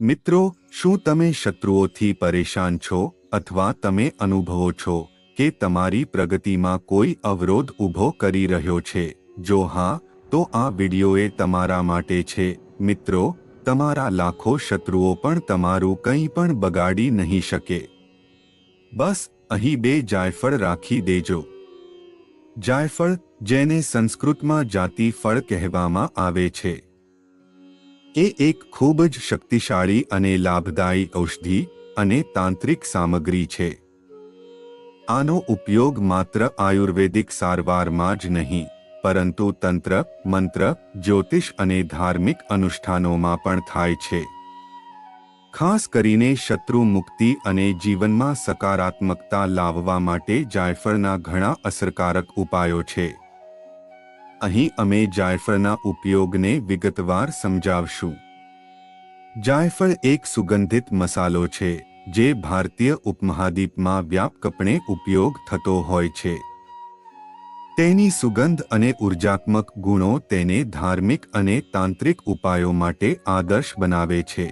મિત્રો, શું તમે શત્રુઓથી પરેશાન છો અથવા તમે અનુભવો છો કે તમારી પ્રગતિમાં કોઈ અવરોધ ઊભો કરી રહ્યો છે? જો હા, તો આ વિડિયો તમારા માટે છે. મિત્રો, તમારા લાખો શત્રુઓ પણ તમારું કંઈ પણ બગાડી નહીં શકે. બસ, અહીં બે જાયફળ રાખી દેજો. જાયફળ, જેને સંસ્કૃતમાં જાતિ ફળ કહેવામાં આવે છે. એ એક ખૂબ જ શક્તિશાળી અને લાભદાયી ઔષધિ અને તાંત્રિક સામગ્રી છે. આનો ઉપયોગ માત્ર આયુર્વેદિક સારવારમાં જ નહીં, પરંતુ તંત્ર, મંત્ર, જ્યોતિષ અને ધાર્મિક અનુષ્ઠાનોમાં પણ થાય છે. ખાસ કરીને શત્રુ મુક્તિ અને જીવનમાં સકારાત્મકતા લાવવા માટે જાયફળના ઘણા અસરકારક ઉપાયો છે. અહીં અમે જાયફળના ઉપયોગને વિગતવાર સમજાવશું. જાયફળ એક સુગંધિત મસાલો છે, જે ભારતીય ઉપમહાદ્વીપમાં વ્યાપકપણે ઉપયોગ થતો હોય છે. તેની સુગંધ અને ઉર્જાત્મક ગુણો તેને ધાર્મિક અને તાંત્રિક ઉપાયો માટે આદર્શ બનાવે છે.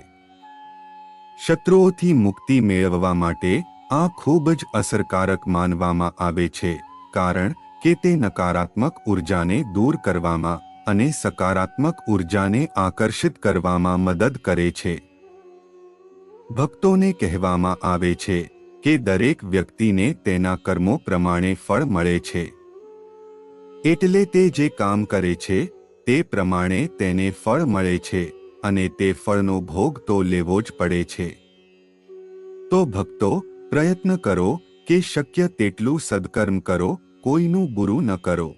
શત્રુઓથી મુક્તિ મેળવવા માટે આ ખૂબ જ અસરકારક માનવામાં આવે છે, કારણ કે તે નકારાત્મક ઉર્જાને દૂર કરવામાં અને સકારાત્મક ઉર્જાને આકર્ષિત કરવામાં મદદ કરે છે. ભક્તોને કહેવામાં આવે છે કે દરેક વ્યક્તિને તેના કર્મો પ્રમાણે ફળ મળે છે. એટલે તે જે કામ કરે છે, તે પ્રમાણે તેને ફળ મળે છે અને તે ફળનો ભોગ તો લેવો જ પડે છે. તો ભક્તો, પ્રયત્ન કરો કે શક્ય તેટલું સદકર્મ કરો કોઈનું બુરું ન કરો.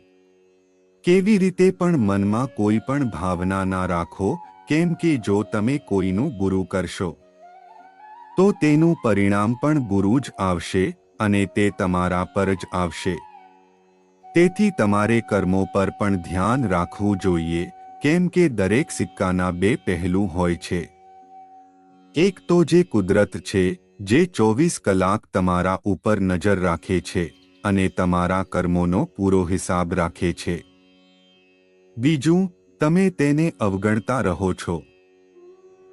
કેવી રીતે પણ મનમાં કોઈ પણ ભાવના ના રાખો, કેમ કે જો તમે કોઈનું બુરું કરશો, તો તેનું પરિણામ પણ બુરું જ આવશે અને તે તમારા પર જ આવશે. તેથી તમારે કર્મો પર પણ ધ્યાન રાખવું જોઈએ, કેમ કે દરેક સિક્કાના બે પહેલું હોય છે. એક તો જે કુદરત છે, જે ચોવીસ કલાક તમારા ઉપર નજર રાખે છે. અને તમારા કર્મોનો પૂરો હિસાબ રાખે છે. બીજું, તમે તેને અવગણતા રહો છો.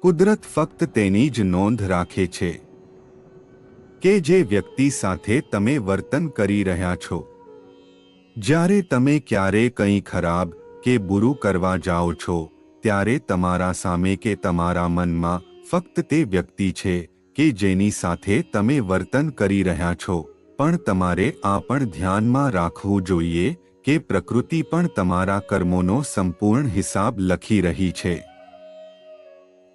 કુદરત ફક્ત તેની જ નોંધ રાખે છે. કે જે વ્યક્તિ સાથે તમે વર્તન કરી રહ્યા છો. જ્યારે તમે ક્યારે કંઈ ખરાબ કે બુરું કરવા જાઓ છો, ત્યારે તમારા સામે કે તમારા મનમાં ફક્ત તે વ્યક્તિ છે કે જેની સાથે તમે વર્તન કરી રહ્યા છો. પણ તમારે આ પણ ધ્યાનમાં રાખવું જોઈએ કે પ્રકૃતિ પણ તમારા કર્મોનો સંપૂર્ણ હિસાબ લખી રહી છે.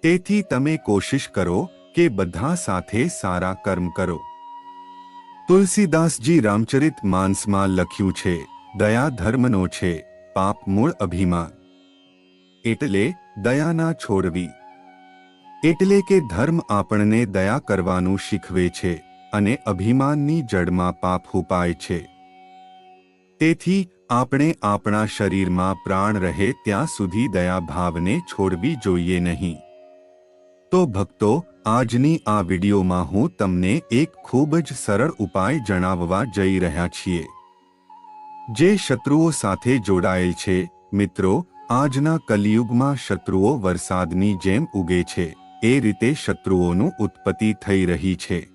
તેથી તમે કોશિશ કરો કે બધા સાથે સારા કર્મ કરો. તુલસીદાસજી રામચરિત માનસમાં લખ્યું છે, દયા ધર્મનો છે, પાપ મૂળ અભિમાન. એટલે દયાના છોડવી. એટલે કે ધર્મ આપણને દયા કરવાનું શીખવે છે. અને અભિમાનની જડમાં પાપ હુપાય છે. તેથી, આપણે આપણા શરીરમાં પ્રાણ રહે ત્યાં સુધી દયા ભાવને છોડવી જોઈએ નહીં. તો ભક્તો, આજની આ વિડીયોમાં હું તમને એક ખૂબ જ સરળ ઉપાય જણાવવા જઈ રહ્યા છીએ. જે શત્રુઓ સાથે જોડાયેલ છે, મિત્રો, આજના કલિયુગમાં શત્રુઓ વરસાદની જેમ ઉગે છે, એ રીતે શત્રુઓનું ઉત્પત્તિ થઈ રહી છે.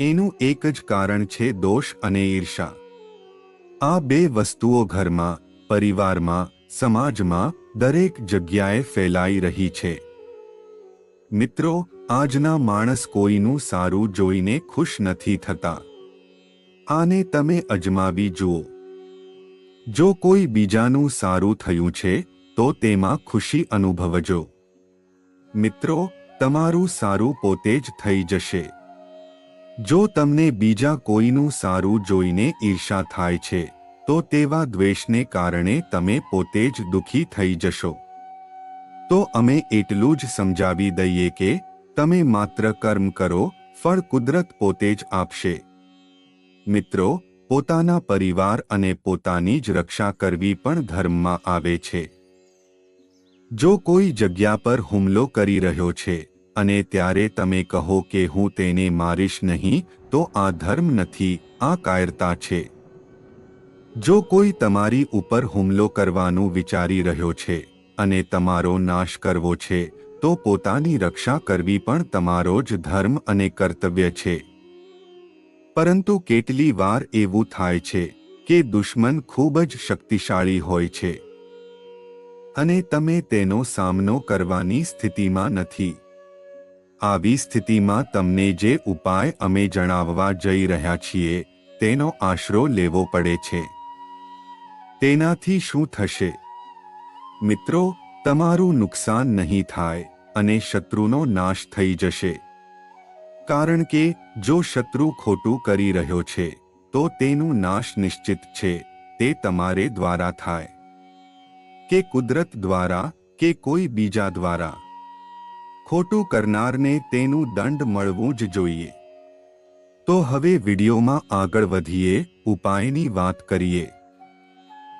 એનું એક જ કારણ છે દોષ અને ઈર્ષા. આ બે વસ્તુઓ ઘરમાં, પરિવારમાં, સમાજમાં, દરેક જગ્યાએ ફેલાઈ રહી છે. મિત્રો, આજના માણસ કોઈનું સારું જોઈને ખુશ નથી થતા. આને તમે અજમાવી જુઓ. જો કોઈ બીજાનું સારું થયું છે, તો તેમાં ખુશી અનુભવજો. મિત્રો, તમારું સારું પોતે જ થઈ જશે. જો તમને બીજા કોઈનું સારું જોઈને ઈર્ષા થાય છે, તો તેવા દ્વેષને કારણે તમે પોતે જ દુઃખી થઈ જશો. તો અમે એટલું જ સમજાવી દઈએ કે, તમે માત્ર કર્મ કરો, ફળ કુદરત પોતે જ આપશે. મિત્રો, પોતાના પરિવાર અને પોતાની જ રક્ષા કરવી પણ ધર્મમાં આવે છે. જો કોઈ જગ્યા પર હુમલો કરી રહ્યો છે અને ત્યારે તમે કહો કે હું તેને મારીશ નહીં, તો આ ધર્મ નથી, આ કાયરતા છે. જો કોઈ તમારી ઉપર હુમલો કરવાનું વિચારી રહ્યો છે અને તમારો નાશ કરવો છે, તો પોતાની રક્ષા કરવી પણ તમારો જ ધર્મ અને કર્તવ્ય છે. પરંતુ કેટલી વાર એવું થાય છે કે દુશ્મન ખૂબ જ શક્તિશાળી હોય છે. અને તમે તેનો સામનો કરવાની સ્થિતિમાં નથી. આવી સ્થિતિમાં તમને જે ઉપાય અમે જણાવવા જઈ રહ્યા છીએ, તેનો આશરો લેવો પડે છે. તેનાથી શું થશે? મિત્રો, તમારું નુકસાન નહીં થાય અને શત્રુનો નાશ થઈ જશે. કારણ કે, જો શત્રુ ખોટું કરી રહ્યો છે, તો તેનું નાશ નિશ્ચિત છે, તે તમારે દ્વારા થાય. કે કુદરત દ્વારા, કે કોઈ બીજા દ્વારા. ખોટું કરનારને તેનું દંડ મળવું જ જોઈએ. તો હવે વિડીયોમાં આગળ વધીએ, ઉપાયની વાત કરીએ.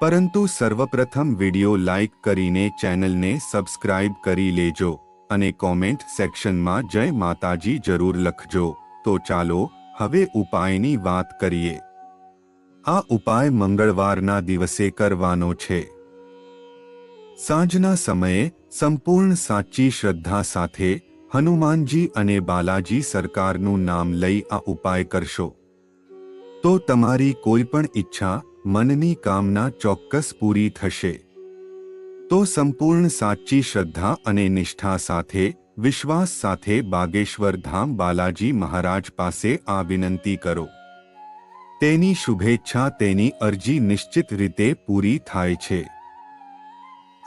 પરંતુ સર્વપ્રથમ વીડિયો લાઇક કરીને ચેનલને સબસ્ક્રાઇબ કરી લેજો અને કોમેન્ટ સેક્શનમાં જય માતાજી જરૂર લખજો. તો ચાલો, હવે ઉપાયની વાત કરીએ. આ ઉપાય મંગળવારના દિવસે કરવાનો છે. સાંજના સમયે સંપૂર્ણ સાચી શ્રદ્ધા સાથે હનુમાનજી અને બાલાજી સરકારનું નામ લઈ આ ઉપાય કરશો. તો તમારી કોઈ પણ ઈચ્છા, મનની કામના ચોક્કસ પૂરી થશે. તો સંપૂર્ણ સાચી શ્રદ્ધા અને નિષ્ઠા સાથે, વિશ્વાસ સાથે બાગેશ્વર ધામ બાલાજી મહારાજ પાસે આ વિનંતી કરો. તેની શુભેચ્છા, તેની અરજી નિશ્ચિત રીતે પૂરી થાય છે.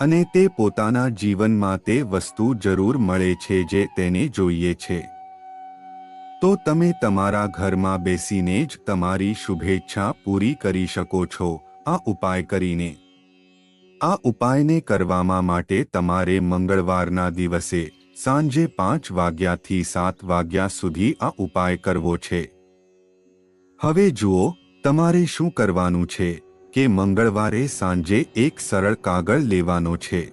અને તે પોતાના જીવનમાં તે વસ્તુ જરૂર મળે છે જે તેને જોઈએ છે. તો તમે તમારા ઘરમાં બેસીને જ તમારી શુભેચ્છા પૂરી કરી શકો છો, આ ઉપાય કરીને. આ ઉપાયને કરવામાં માટે તમારે મંગળવારના દિવસે સાંજે પાંચ વાગ્યાથી સાત વાગ્યા સુધી આ ઉપાય કરવો છે. હવે જુઓ, તમારે શું કરવાનું છે? કે મંગળવારે સાંજે એક સરળ કાગળ લેવાનો છે.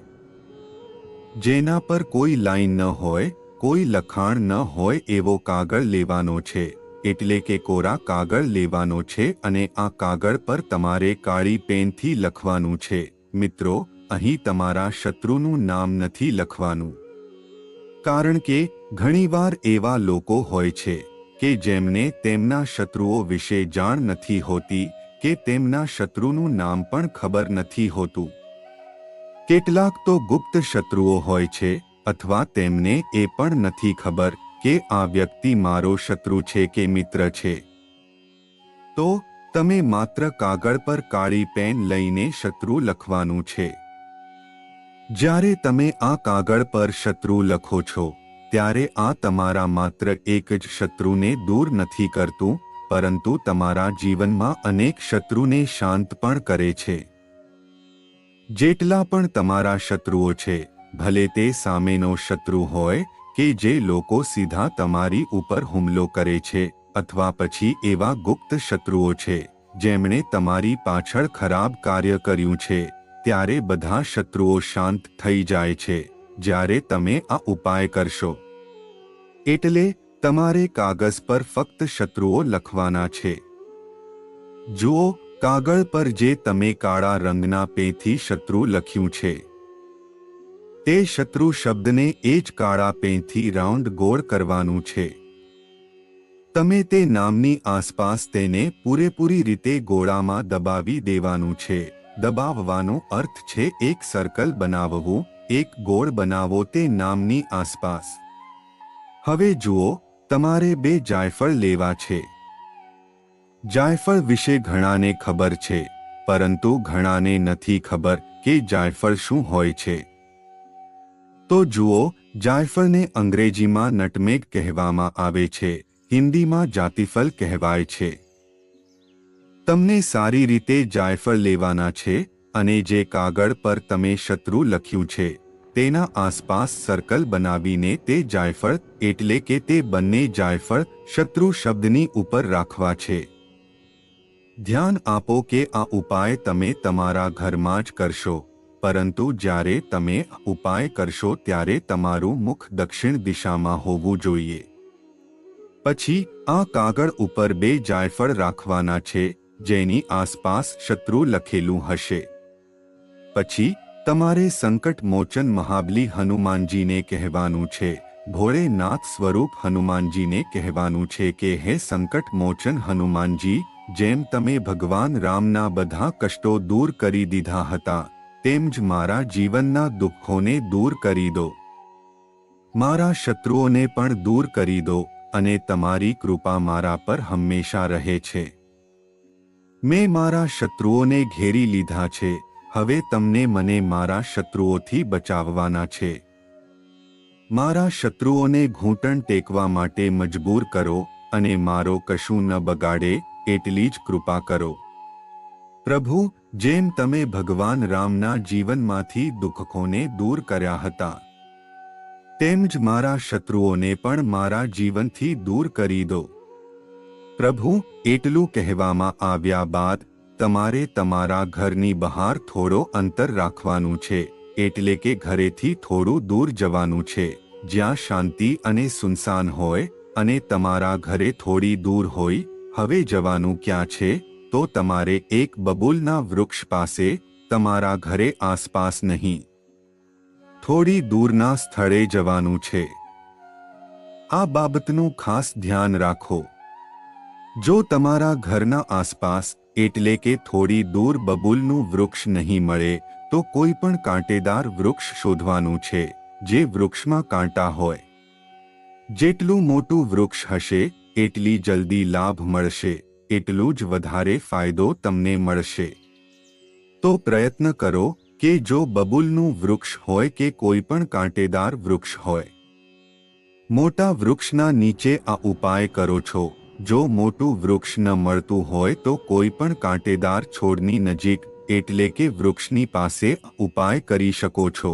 જેના પર કોઈ લાઈન ન હોય, કોઈ લખાણ ન હોય એવો કાગળ લેવાનો છે. એટલે કે કોરા કાગળ લેવાનો છે અને આ કાગળ પર તમારે કાળી પેનથી લખવાનું છે. મિત્રો, અહીં તમારા શત્રુનું નામ નથી લખવાનું. કારણ કે, ઘણીવાર એવા લોકો હોય છે, કે જેમને તેમના શત્રુઓ વિશે જાણ નથી હોતી કે તેમના શત્રુનું નામ પણ ખબર નથી હોતું. કેટલાક તો ગુપ્ત શત્રુઓ હોય છે અથવા તેમને એ પણ નથી ખબર કે આ વ્યક્તિ મારો શત્રુ છે કે મિત્ર છે. તો, તમે માત્ર કાગળ પર કાળી પેન લઈને શત્રુ લખવાનું છે. જ્યારે તમે આ કાગળ પર શત્રુ લખો છો, ત્યારે આ તમારા માત્ર એક જ શત્રુને દૂર નથી કરતું પરંતુ તમારા જીવનમાં અનેક શત્રુને શાંત પણ કરે છે. જેટલા પણ તમારા શત્રુઓ છે, ભલે તે સામેનો શત્રુ હોય કે જે લોકો સીધા તમારી ઉપર હુમલો કરે છે અથવા પછી એવા ગુપ્ત શત્રુઓ છે, જેમણે તમારી પાછળ ખરાબ કાર્ય કર્યું છે, ત્યારે બધા શત્રુઓ શાંત થઈ જાય છે, જ્યારે તમે આ ઉપાય કરશો. એટલે તમારે કાગળ પર ફક્ત શત્રુઓ લખવાના છે. જુઓ, કાગળ પર જે તમે કાળા રંગના પેથી શત્રુ લખ્યું છે. તે શત્રુ શબ્દને એ જ કાળા પેથી રાઉન્ડ ગોળ કરવાનું છે. તમે તે નામની આસપાસ તેને પૂરેપૂરી રીતે ગોળામાં દબાવી દેવાનું છે. દબાવવાનો અર્થ છે એક સર્કલ બનાવવું, એક ગોળ બનાવો તે નામની આસપાસ. હવે જુઓ તમારે બે જાયફળ લેવા છે. જાયફળ વિશે ઘણાને ખબર છે, પરંતુ ઘણાને નથી ખબર કે જાયફળ શું હોય છે. તો જુઓ, જાયફળને અંગ્રેજીમાં નટમેગ કહેવામાં આવે છે, હિન્દીમાં જાતિફળ કહેવાય છે. તમને સારી રીતે જાયફળ લેવાના છે, અને જે કાગળ પર તમે શત્રુ લખ્યું છે. તેના આસપાસ સર્કલ બનાવીને તે જાયફળ, એટલે કે તે બંને જાયફળ, શત્રુ શબ્દની ઉપર રાખવા છે. ધ્યાન આપો કે આ ઉપાય તમે તમારા ઘરમાં જ કરશો. પરંતુ જ્યારે તમે ઉપાય કરશો ત્યારે તમારું મુખ દક્ષિણ દિશામાં હોવું જોઈએ. પછી, આ કાગળ ઉપર બે જાયફળ રાખવાના છે, જેની આસપાસ શત્રુ લખેલું હશે. પછી તમારે સંકટ મોચન મહાબલી હનુમાનજીને કહેવાનું છે. ભોળેનાથ સ્વરૂપ હનુમાનજીને કહેવાનું છે કે, હે સંકટ મોચન હનુમાનજી, જેમ તમે ભગવાન રામના બધા કષ્ટો દૂર કરી દીધા હતા, તેમ જ મારા જીવનના દુઃખોને દૂર કરી દો. મારા શત્રુઓને પણ દૂર કરી દો અને તમારી કૃપા મારા પર હંમેશા રહે છે. મેં મારા શત્રુઓને ઘેરી લીધા છે. હવે તમને મને મારા શત્રુઓથી બચાવવાના છે. મારા શત્રુઓને ઘૂંટણ ટેકવા માટે મજબૂર કરો અને મારો કશું ન બગાડે એટલી જ કૃપા કરો. પ્રભુ, જેમ તમે ભગવાન રામના જીવનમાંથી દુઃખોને દૂર કર્યા હતા, તેમ જ મારા શત્રુઓને પણ મારા જીવનથી દૂર કરી દો. પ્રભુ, એટલું કહેવામાં આવ્યા બાદ તમારે તમારા ઘરની બહાર થોડો અંતર રાખવાનું છે, એટલે કે ઘરેથી થોડું દૂર જવાનું છે. જ્યાં શાંતિ અને સુનસાન હોય અને તમારા ઘરે થોડી દૂર હોય, હવે જવાનું ક્યાં છે? તો તમારે એક બબૂલના વૃક્ષ પાસે, તમારા ઘરે આસપાસ નહીં. થોડી દૂરના સ્થળે જવાનું છે. આ બાબતનું ખાસ ધ્યાન રાખો. જો તમારા ઘરના આસપાસ એટલે કે થોડી દૂર બબૂલનું વૃક્ષ નહીં મળે, તો કોઈ પણ કાંટેદાર વૃક્ષ શોધવાનું છે, જે વૃક્ષમાં કાંટા હોય. જેટલું મોટું વૃક્ષ હશે, એટલી જલ્દી લાભ મળશે, એટલું જ વધારે ફાયદો તમને મળશે. તો પ્રયત્ન કરો કે જો બબૂલનું વૃક્ષ હોય કે કોઈ પણ કાંટેદાર વૃક્ષ હોય. મોટા વૃક્ષના નીચે આ ઉપાય કરો છો. જો મોટું વૃક્ષ ન મળતું હોય તો કોઈ પણ કાંટેદાર છોડની નજીક, એટલે કે વૃક્ષની પાસે, ઉપાય કરી શકો છો.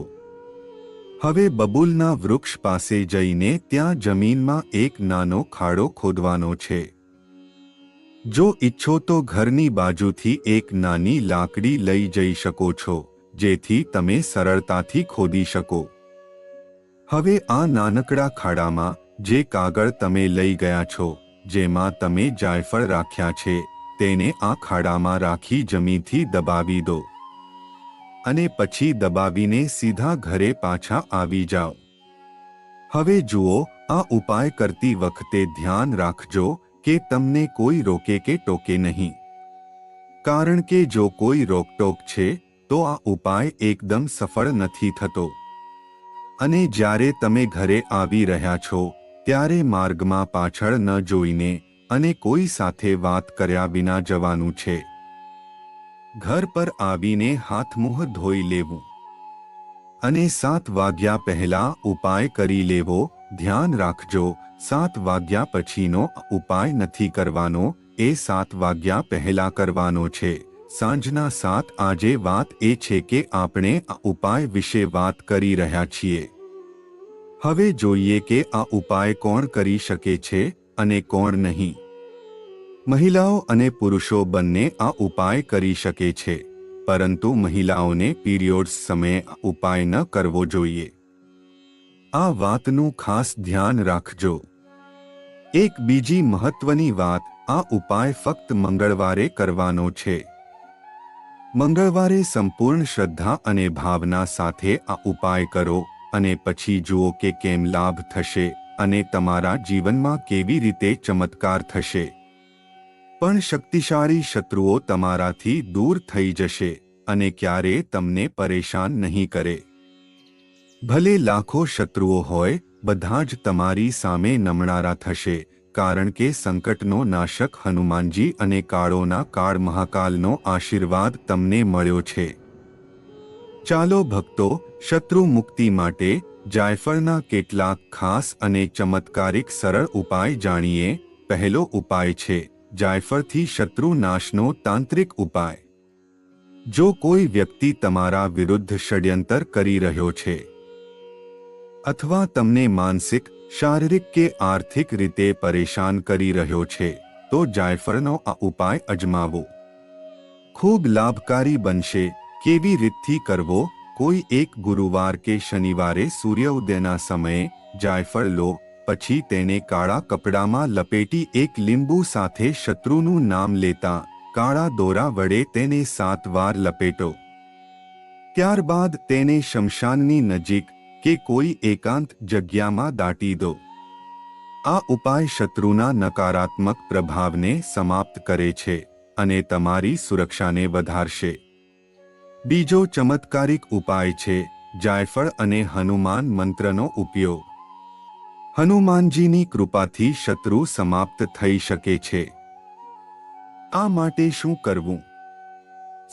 હવે બબુલના વૃક્ષ પાસે જઈને ત્યાં જમીનમાં એક નાનો ખાડો ખોદવાનો છે. જો ઈચ્છો તો ઘરની બાજુથી એક નાની લાકડી લઈ જઈ શકો છો, જેથી તમે સરળતાથી ખોદી શકો. હવે આ નાનકડા ખાડામાં, જે કાગળ તમે લઈ ગયા છો જેમાં તમે જાયફળ રાખ્યા છે, તેને આ ખાડામાં રાખી જમીનથી દબાવી દો. અને પછી દબાવીને સીધા ઘરે પાછા આવી જાઓ. હવે જુઓ, આ ઉપાય કરતી વખતે ધ્યાન રાખજો કે તમને કોઈ રોકે કે ટોકે નહીં. કારણ કે જો કોઈ રોકટોક છે, તો આ ઉપાય એકદમ સફળ નથી થતો. અને જ્યારે તમે ઘરે આવી રહ્યા છો ત્યારે માર્ગમાં પાછળ ન જોઈને અને કોઈ સાથે વાત કર્યા વિના જવાનું છે. ઘર પર આવીને હાથ મુહ ધોઈ લેવું. અને સાત વાગ્યા પહેલા ઉપાય કરી લેવો, ધ્યાન રાખજો, સાત વાગ્યા પછીનો ઉપાય નથી કરવાનો, એ સાત વાગ્યા પહેલા કરવાનો છે. સાંજના સાત, આજે વાત એ છે કે આપણે આ ઉપાય વિશે વાત કરી રહ્યા છીએ. હવે જોઈએ કે આ ઉપાય કોણ કરી શકે છે અને કોણ નહીં. મહિલાઓ અને પુરુષો બંને આ ઉપાય કરી શકે છે, પરંતુ મહિલાઓને પીરિયોડ્સ સમયે ઉપાય ન કરવો જોઈએ. આ વાતનું ખાસ ધ્યાન રાખજો. એક બીજી મહત્વની વાત, આ ઉપાય ફક્ત મંગળવારે કરવાનો છે. મંગળવારે સંપૂર્ણ શ્રદ્ધા અને ભાવના સાથે આ ઉપાય કરો. અને પછી જુઓ કે કેમ લાભ થશે અને તમારા જીવનમાં કેવી રીતે ચમત્કાર થશે. પણ શક્તિશાળી શત્રુઓ તમારાથી દૂર થઈ જશે અને ક્યારે તમને પરેશાન નહીં કરે. ભલે લાખો શત્રુઓ હોય, બધા જ તમારી સામે નમણારા થશે, કારણ કે સંકટનો નાશક હનુમાનજી અને કાળોના કાળ મહાકાલનો આશીર્વાદ તમને મળ્યો છે. ચાલો ભક્તો શત્રુ મુક્તિ માટે જાયફળના કેટલાક ખાસ અને ચમત્કારિક સરળ ઉપાય જાણીએ, પહેલો ઉપાય છે, જાયફળથી શત્રુ નાશનો તાંત્રિક ઉપાય. જો કોઈ વ્યક્તિ તમારા વિરુદ્ધ ષડયંત્ર કરી રહ્યો છે, અથવા તમને માનસિક, શારીરિક કે આર્થિક રીતે પરેશાન કરી રહ્યો છે, તો જાયફળનો આ ઉપાય અજમાવો. ખૂબ લાભકારી બનશે, કેવી રીતથી કરવો કોઈ એક ગુરુવાર કે શનિવારે સૂર્યોદયના સમયે જાયફળ લો, પછી તેને કાળા કપડામાં લપેટી એક લીંબુ સાથે શત્રુનું નામ લેતા કાળા દોરા વડે તેને સાત વાર લપેટો. ત્યારબાદ તેને શમશાનની નજીક કે કોઈ એકાંત જગ્યામાં દાટી દો. આ ઉપાય શત્રુના નકારાત્મક પ્રભાવને સમાપ્ત કરે છે અને તમારી સુરક્ષાને વધારશે. બીજો ચમત્કારિક ઉપાય છે, જાયફળ અને હનુમાન મંત્રનો ઉપયોગ. હનુમાનજીની કૃપાથી શત્રુ સમાપ્ત થઈ શકે છે. આ માટે શું કરવું?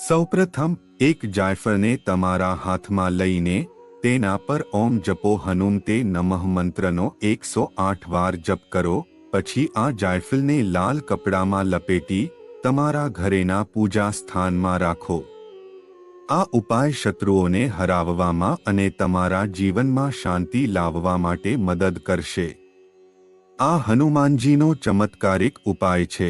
સૌપ્રથમ, એક જાયફળને તમારા હાથમાં લઈને તેના પર ઓમ જપો હનુમતે નમઃ મંત્રનો એકસો આઠ વાર જપ કરો, પછી આ જાયફળને લાલ કપડામાં લપેટી તમારા ઘરેના પૂજા સ્થાનમાં રાખો. આ ઉપાય શત્રુઓને હરાવવામાં અને તમારા જીવનમાં શાંતિ લાવવા માટે મદદ કરશે. આ હનુમાનજીનો ચમત્કારિક ઉપાય છે.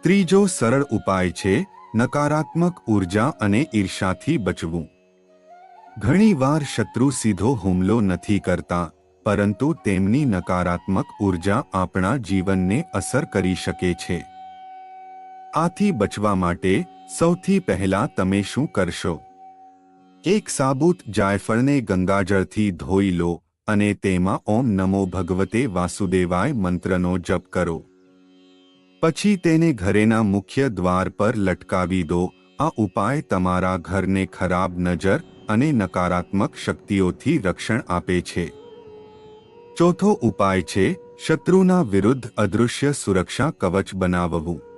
ત્રીજો સરળ ઉપાય છે, નકારાત્મક ઊર્જા અને ઈર્ષાથી બચવું. ઘણીવાર શત્રુ સીધો હુમલો નથી કરતા, પરંતુ તેમની નકારાત્મક ઊર્જા આપણા જીવનને અસર કરી શકે છે. આથી બચવા માટે સૌથી પહેલા તમે શું કરશો? એક સાબુત જાયફળને ગંગાજળથી ધોઈ લો અને તેમાં ઓમ નમો ભગવતે વાસુદેવાય મંત્રનો જપ કરો. પછી તેને ઘરેના મુખ્ય દ્વાર પર લટકાવી દો. આ ઉપાય તમારા ઘરને ખરાબ નજર અને નકારાત્મક શક્તિઓથી રક્ષણ આપે છે. ચોથો ઉપાય છે, શત્રુના વિરુદ્ધ અદૃશ્ય સુરક્ષા કવચ બનાવવું.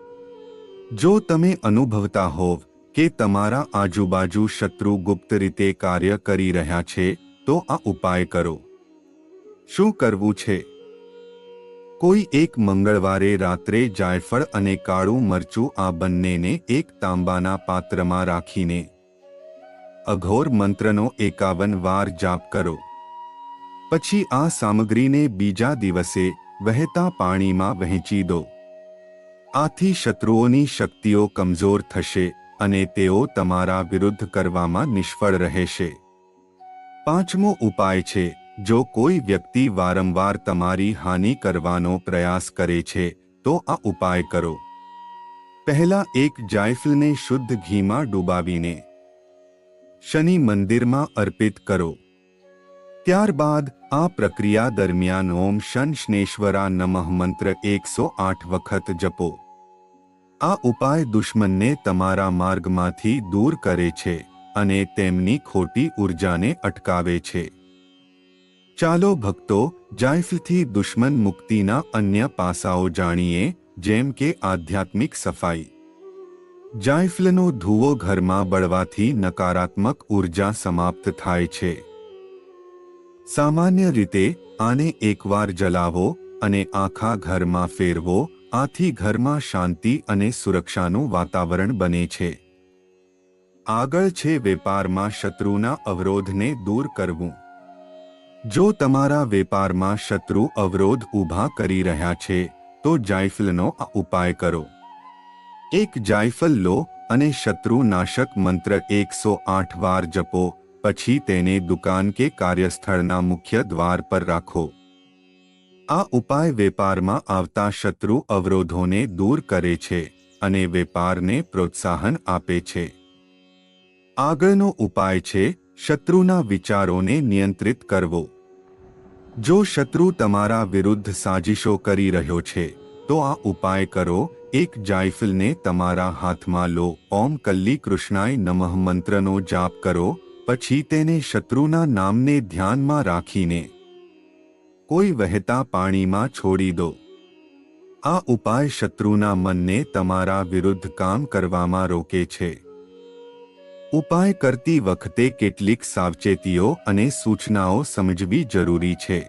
જો તમે અનુભવતા હોવ કે તમારા આજુબાજુ શત્રુ ગુપ્ત રીતે કાર્ય કરી રહ્યા છે, તો આ ઉપાય કરો. શું કરવું છે? કોઈ એક મંગળવારે રાત્રે જાયફળ અને કાળું મરચું આ બંનેને એક તાંબાના પાત્રમાં રાખીને અઘોર મંત્રનો એકાવન વાર જાપ કરો. પછી આ સામગ્રીને બીજા દિવસે વહેતા પાણીમાં વહેંચી દો. આથી શત્રુઓની શક્તિઓ કમજોર થશે અને તેઓ તમારા વિરુદ્ધ કરવામાં નિષ્ફળ રહેશે. પાંચમો ઉપાય છે, જો કોઈ વ્યક્તિ વારંવાર તમારી હાનિ કરવાનો પ્રયાસ કરે છે, તો આ ઉપાય કરો. પહેલા એક જાયફલને શુદ્ધ ઘીમાં ડૂબાવીને શનિ મંદિરમાં અર્પિત કરો. ત્યારબાદ આ પ્રક્રિયા દરમિયાન ઓમ શનશ્નેશ્વરા નમઃ મંત્ર એકસો આઠ વખત જપો. આ ઉપાય દુશ્મનને તમારા માર્ગમાંથી દૂર કરે છે અને તેમની ખોટી ઉર્જાને અટકાવે છે. ચાલો ભક્તો, જાયફલથી દુશ્મન મુક્તિના અન્ય પાસાઓ જાણીએ, જેમ કે આધ્યાત્મિક સફાઈ. જાયફલનો ધુવો ઘરમાં બળવાથી નકારાત્મક ઊર્જા સમાપ્ત થાય છે. સામાન્ય રીતે આને એકવાર જલાવો અને આખા ઘરમાં ફેરવો આથી ઘરમાં શાંતિ અને સુરક્ષાનું વાતાવરણ બને છે. આગળ છે વેપારમાં શત્રુના અવરોધને દૂર કરવું. જો તમારા વેપારમાં શત્રુ અવરોધ ઊભા કરી રહ્યા છે, તો જાયફલનો આ ઉપાય કરો. એક જાયફલ લો અને શત્રુનાશક મંત્ર એકસો આઠ વાર જપો, પછી તેને દુકાન કે કાર્યસ્થળના મુખ્ય દ્વાર પર રાખો. આ ઉપાય વેપારમાં આવતા શત્રુ અવરોધોને દૂર કરે છે અને વેપારને પ્રોત્સાહન આપે છે. આગળનો ઉપાય છે, શત્રુના વિચારોને નિયંત્રિત કરવો. જો શત્રુ તમારા વિરુદ્ધ સાજિશો કરી રહ્યો છે, તો આ ઉપાય કરો, એક જાયફલને તમારા હાથમાં લો, ઓમ કલ્લી કૃષ્ણાય નમઃ મંત્રનો જાપ કરો, પછી તેને શત્રુના નામને ધ્યાનમાં રાખીને. કોઈ વહેતા પાણીમાં છોડી દો. આ ઉપાય શત્રુના મનને તમારા વિરુદ્ધ કામ કરવામાં રોકે છે. ઉપાય કરતી વખતે કેટલીક સાવચેતીઓ અને સૂચનાઓ સમજવી જરૂરી છે.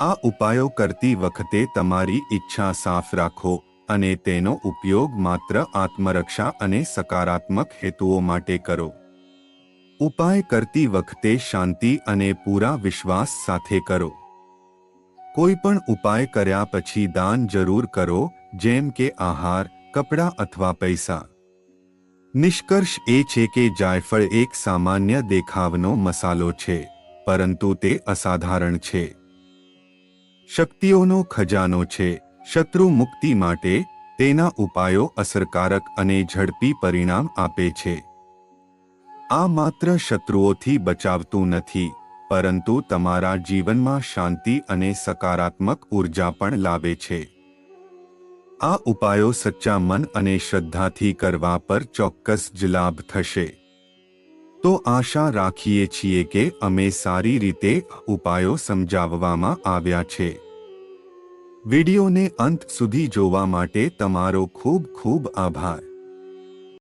આ ઉપાયો કરતી વખતે તમારી ઈચ્છા સાફ રાખો અને તેનો ઉપયોગ માત્ર આત્મરક્ષા અને સકારાત્મક હેતુઓ માટે કરો. ઉપાય કરતી વખતે શાંતિ અને પૂરા વિશ્વાસ સાથે કરો. કોઈ પણ ઉપાય કર્યા પછી દાન જરૂર કરો, જેમ કે આહાર, કપડાં અથવા પૈસા. નિષ્કર્ષ એ છે કે જાયફળ એક સામાન્ય દેખાવનો મસાલો છે, પરંતુ તે અસાધારણ છે. શક્તિઓનો ખજાનો છે, શત્રુ મુક્તિ માટે તેના ઉપાયો અસરકારક અને ઝડપી પરિણામ આપે છે. આ માત્ર શત્રુઓથી બચાવતું નથી, પરંતુ તમારા જીવનમાં શાંતિ અને સકારાત્મક ઊર્જા પણ લાવે છે. આ ઉપાયો સચ્ચા મન અને શ્રદ્ધાથી કરવા પર ચોક્કસ જ લાભ થશે. તો આશા રાખીએ છીએ કે અમે સારી રીતે ઉપાયો સમજાવવામાં આવ્યા છે. વિડિયોને અંત સુધી જોવા માટે તમારો ખૂબ ખૂબ આભાર.